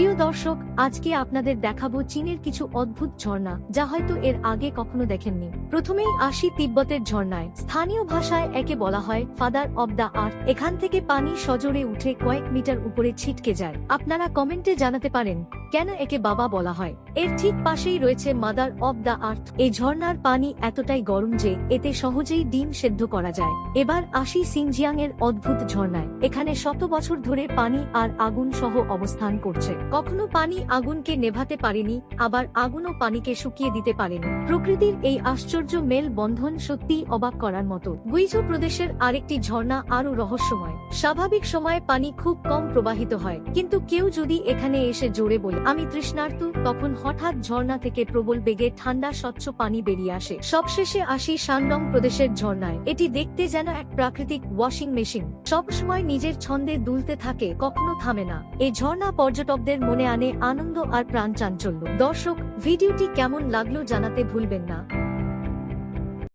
প্রিয় দর্শক, আজকে আপনাদের দেখাবো চীনের কিছু অদ্ভুত ঝর্ণা, যা হয়তো এর আগে কখনো দেখেননি। প্রথমেই আসি তিব্বতের ঝর্ণায়। স্থানীয় ভাষায় একে বলা হয় ফাদার অব দ্য আর্থ এখান থেকে পানি সজোরে উঠে কয়েক মিটার উপরে ছিটকে যায়। আপনারা কমেন্টে জানাতে পারেন কেন একে বাবা বলা হয়? এর ঠিক পাশেই রয়েছে মাদার অব দ্য আর্থ। এই ঝর্ণার পানি এতটাই গরম যে এতে সহজেই ডিম সেদ্ধ করা যায়। এবার আসি সিনজিয়াং এর অদ্ভুত ঝর্ণায়। এখানে শত বছর ধরে পানি আর আগুন সহ অবস্থান করছে। কখনো পানি আগুনকে নেভাতে পারেনি, আবার আগুনও পানিকে শুকিয়ে দিতে পারেনি। প্রকৃতির এই আশ্চর্য মেল বন্ধন সত্যিই অবাক করার মতো। গুইজো প্রদেশের আরেকটি ঝর্ণা আরও রহস্যময়। স্বাভাবিক সময়ে পানি খুব কম প্রবাহিত হয়, কিন্তু কেউ যদি এখানে এসে জোরে বলে আমি তৃষ্ণার্ত, তখন হঠাৎ ঝর্ণা থেকে প্রবল বেগে ঠান্ডা স্বচ্ছ পানি বেরিয়ে আসে। সবশেষে আসি শানডং প্রদেশের ঝর্ণায়। এটি দেখতে যেন এক প্রাকৃতিক ওয়াশিং মেশিন। সবসময় নিজের ছন্দে দুলতে থাকে, কখনো থামে না। এই ঝর্ণা পর্যটকদের মনে আনে আনন্দ আর প্রাণ চাঞ্চল্য। দর্শক, ভিডিওটি কেমন লাগল জানাতে ভুলবেন না।